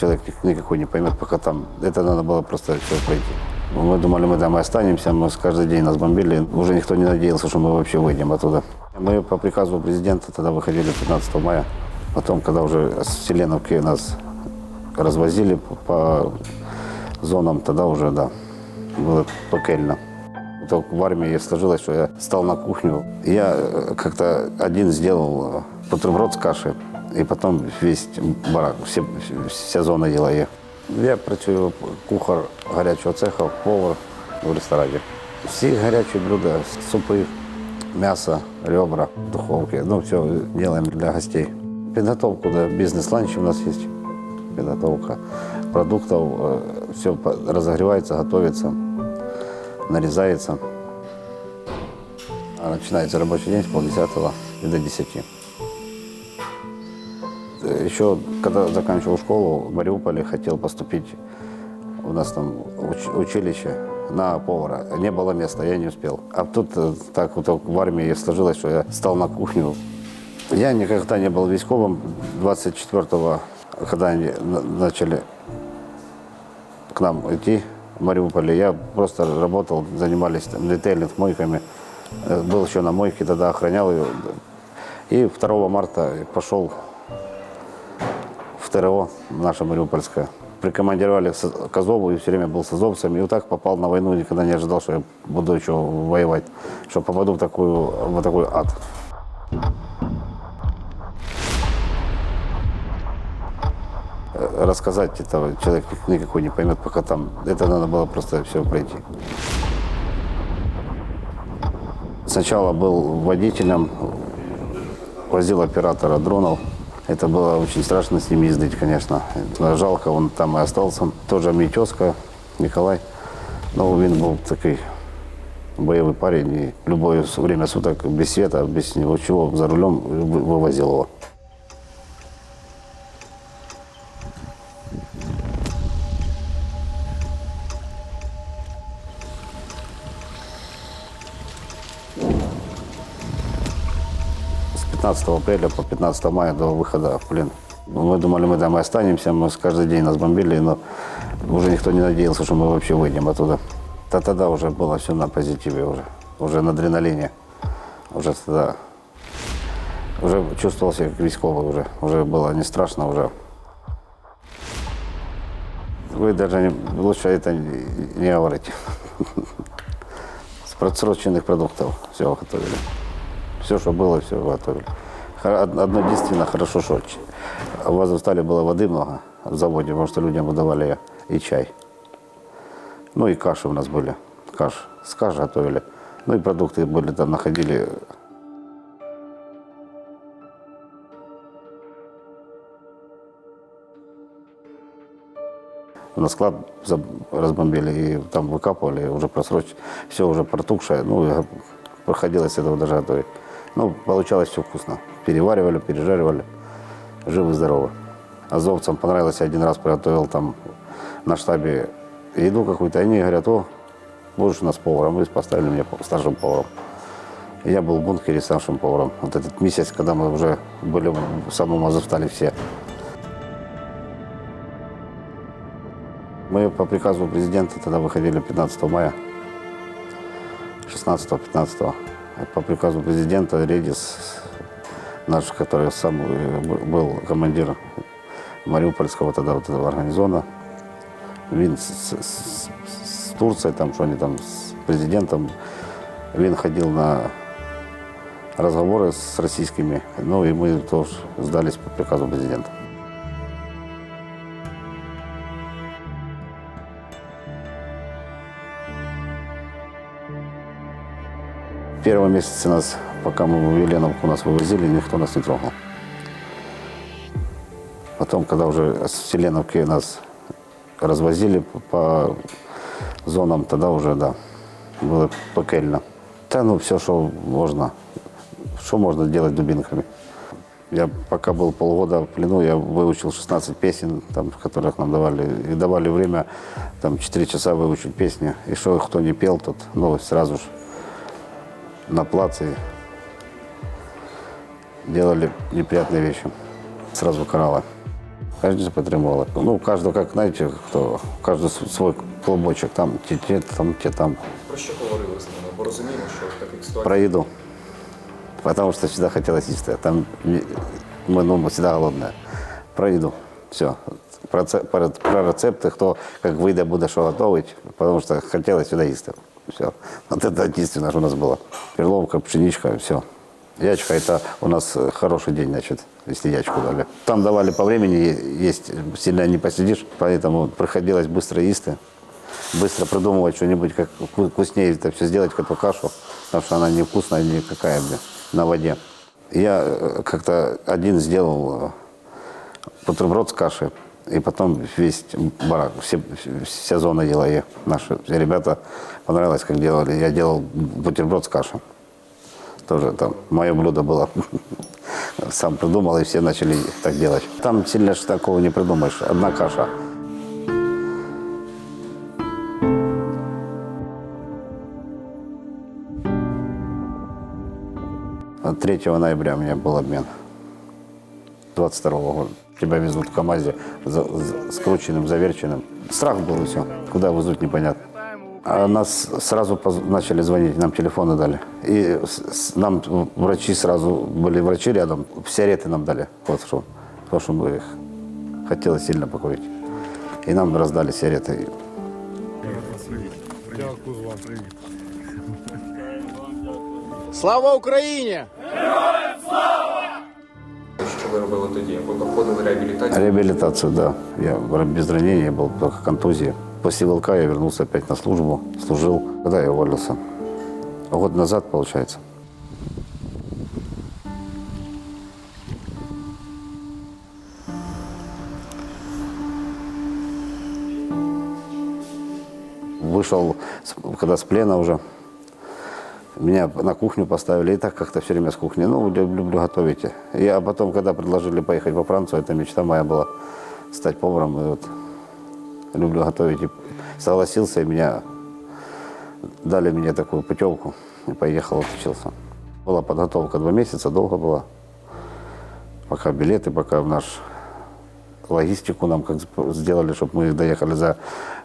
человек никакой не поймет, пока там, это надо было просто все пройти. Мы думали, мы там и останемся, мы каждый день нас бомбили, уже никто не надеялся, что мы вообще выйдем оттуда. Мы по приказу президента тогда выходили 15 мая, потом, когда уже с Селеновки нас развозили по зонам, тогда уже, да, было пекельно. То в армии сложилось, что я стал на кухню. Я как-то один сделал бутерброд с кашей, и потом весь барак, все, вся зона ела я. Я працюю кухар гарячого цеха, повар в ресторані. Всі гарячі блюда, супи, м'ясо, ребра, духовки. Ну, все делаем для гостей. Підготовку до бізнес-ланчів у нас є. Підготовка продуктов. Все разогревается, готовится, нарезается. А Начинается рабочий день с полдесятого и до десяти. Еще когда заканчивал школу в Мариуполе, хотел поступить, у нас там уч- училище на повара. Не было места, я не успел. А тут э, так вот в армии сложилось, что я стал на кухню. Я никогда не был військовым. 24-го, когда они на- начали к нам идти в Мариуполе, я просто работал, занимались там детейлинг, мойками. Э, Был еще на мойке, тогда охранял ее. И 2 марта пошел ТРО наше Мариупольское. Прикомандировали к Азову и все время был с азовцами. И вот так попал на войну, никогда не ожидал, что я буду еще воевать, что попаду в, такую, в такой ад. Рассказать этого человек никакой не поймет, пока там. Это надо было просто все пройти. Сначала был водителем, возил оператора дронов. Это было очень страшно с ним ездить, конечно. Это Жалко, он там и остался. Тоже мій тезка Николай. Ну, він був такий боевый парень. И любое время суток без света, без него чего, за рулем вы- вывозил его. С 15 апреля по 15 мая до выхода в плен. Мы думали, мы там и останемся, мы каждый день нас бомбили, но уже никто не надеялся, что мы вообще выйдем оттуда. То тогда уже было все на позитиве уже, уже на адреналине. Уже тогда уже чувствовал себя как військовый уже, уже было не страшно уже. Вы даже не, лучше это не говорите. С просроченных продуктов все готовили. Все, что было, все готовили. Одно единственное, хорошо, что ч- в Азовстале было воды много в заводе, потому что людям выдавали и чай. Ну и каши у нас были. Каш. С каши готовили. Ну и продукты были там, находили. На склад разбомбили и там выкапывали, уже просрочено. Все уже протухшее. Ну, проходилось этого даже готовить. Ну, получалось все вкусно. Переваривали, пережаривали. Живы-здоровы. Азовцам понравилось, я один раз приготовил там на штабе еду какую-то. Они говорят, о, будешь у нас поваром. И поставили меня старшим поваром. Я был в бункере старшим поваром. Вот этот месяц, когда мы уже были в самом Азовстале все. Мы по приказу президента тогда выходили 15 мая, 16-15. По приказу президента Редис, наш, который сам э, был командир Мариупольского тогда вот этого гарнизона, він с, с- с- Турцией, там, что они там, с президентом, він ходил на разговоры с российскими, ну и мы тоже сдались по приказу президента. Первые месяцы нас, пока мы в Еленовку нас вывозили, никто нас не трогал. Потом, когда уже с Селеновки нас развозили по- зонам, тогда уже, да, было пекельно. Да, ну, все, что можно. Что можно делать дубинками? Я пока был полгода в плену, я выучил 16 песен, там, которых нам давали. И давали время, там, 4 часа выучить песни. И что кто не пел, тот, ну, сразу же на плаце делали неприятные вещи. Сразу карала. Каждый підтримували. Ну, у каждого, как знаете, кто, каждый с- свой клубочек, там, те, те, там, те, там, Про що говорили з ними? Бо розуміємо, що в таких ситуаціях про еду. Потому что всегда хотелось есть. Там не- мы, ну, мы всегда голодные. Про еду. Все. Про, це- про, про рецепти, хто як вийде, буде що готовить, потому что хотелось всегда їсти. Все. Вот это единственное, что у нас было. Перловка, пшеничка, все. Ячка, это у нас э, хороший день, значит, если ячку дали. Там давали по времени есть, сильно не посидишь, поэтому приходилось быстро есть, быстро придумывать что-нибудь, как вку- вкуснее это все сделать, эту кашу, потому что она невкусная никакая, блин, на воде. Я э, как-то один сделал э, бутерброд с кашей, и потом весь барак, все, вся зона ела ее. Наши ребята понравилось, как делали. Я делал бутерброд с кашей. Тоже там мое блюдо было. Сам придумал, и все начали так делать. Там сильно ж такого не придумаешь. Одна каша. А 3 ноября у меня был обмен. 22 года. Тебя везут в КАМАЗе за- за- скрученным, заверченным. Страх был и все. Куда везут, непонятно. А нас сразу поз- начали звонить, нам телефоны дали. И с- с- нам врачи сразу, были врачи рядом, сигареты нам дали. Вот что, потому что мы их хотелось сильно покурить. И нам раздали сигареты. Слава що ви робили тоді? Ви проходили реабілітацію? Реабилитацию, да. Я без ранения был, только контузии. После ВЛК я вернулся опять на службу, служил. Когда я уволился? Год назад, получается. Вышел, с- когда с плена уже, меня на кухню поставили, и так как-то все время с кухни. Ну, лю- люблю готовить. И, а потом, когда предложили поехать во Францию, это мечта моя была, стать поваром. И вот люблю готовить. И согласился, и меня дали мне такую путевку. И поехал, отучился. Была подготовка два месяца, долго была. Пока билеты, пока в наш логистику нам как сделали, чтобы мы доехали за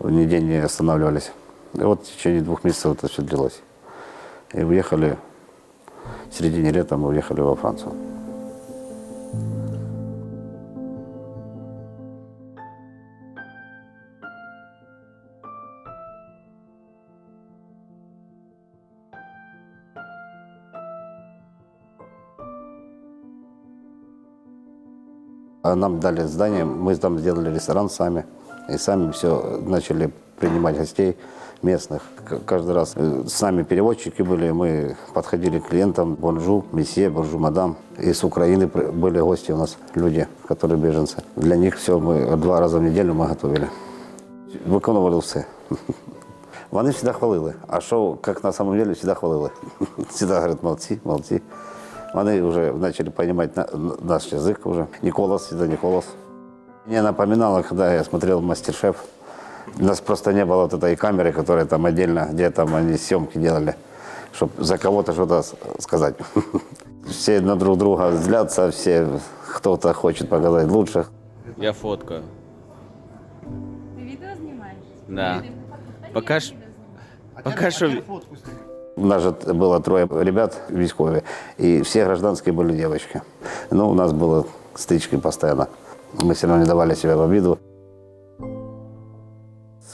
ни день не останавливались. И вот в течение двух месяцев это все длилось. И уехали, в середине лета мы уехали во Францию. А нам дали здание, мы там сделали ресторан сами. И сами все начали принимать гостей местных. К- Каждый раз э, с нами переводчики были, мы подходили к клиентам, бонжу, месье, бонжу, мадам. И с Украины при- были гости у нас, люди, которые беженцы. Для них все мы два раза в неделю мы готовили. Виконували все. Вони завжди хвалили. А що, як на самом деле, завжди хвалили. Всегда говорять, молодці, молодці. Вони вже почали розуміти на, наш язик уже. Николас, всегда Николас. Мне напоминало, когда я смотрел «Мастер-шеф», у нас просто не было вот этой камеры, которая там отдельно, где там они съемки делали, чтобы за кого-то что-то с- сказать. Все на друг друга взглядятся, все кто-то хочет показать лучше. Я фоткаю. Ти відео знімаєш? Да. Пока ж. Пока що. У нас же было трое ребят військові, и все гражданские были девочки. Ну, у нас было стычки постоянно. Мы все равно не давали себя в обиду.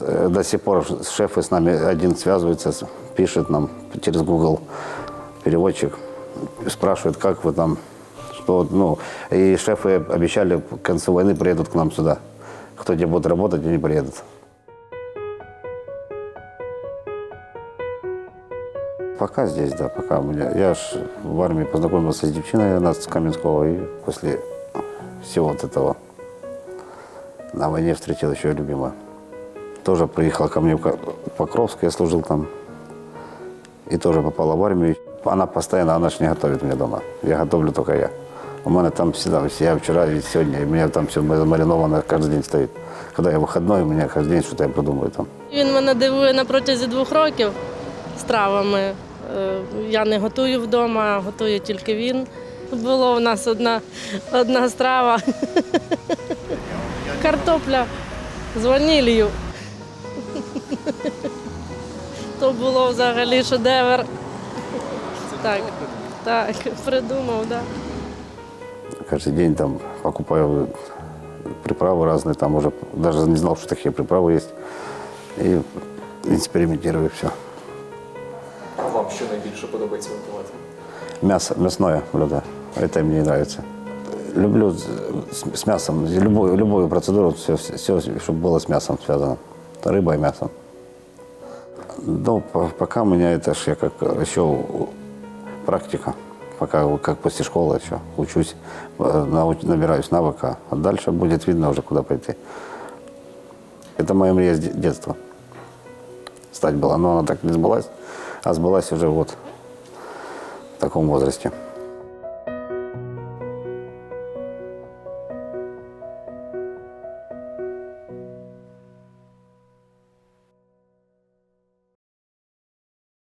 Э, До сих пор шефы с нами один связывается, пишет нам через Google переводчик, спрашивает, как вы там, что, ну, и шефы обещали к концу войны приедут к нам сюда. Кто где будет работать, они приедут. Пока здесь, да, пока у меня. Я ж в армии познакомился с девчиной у нас с Каменского, и после всего вот этого на войне встретил еще и любимую. Тоже приехала ко мне в Ка- Покровск, я служил там, и тоже попала в армию. Она постоянно, она ж не готовит мне дома. Я готовлю только я. У меня там всегда, я вчера и сегодня, и у меня там все замариновано, каждый день стоит. Когда я выходной, у меня каждый день что-то я придумываю там. Він мене дивує на протязі двох років стравами. Е, Я не готую вдома, готує тільки він. Було у нас одна, одна страва. картопля з ванілью. То було взагалі шедевр. Так, так, придумав, так. Да. Каждый день там покупаю приправы разные, там уже даже не знал, что такие приправы есть. И экспериментирую все. Вам що найбільше подобається готувати? Мясо, мясное блюдо. Это мне нравится. Люблю с, с- с мясом, любую, любую процедуру, все, все, чтобы было с мясом связано. Рыба и мясо. Ну, по- пока у меня это ж я как еще у- практика. Пока как после школы еще учусь, э, нау- набираюсь навыка. А дальше будет видно уже, куда пойти. Это моя мрия с де- детства. Стать была, но она так не сбылась. А сбылась уже вот в таком возрасте.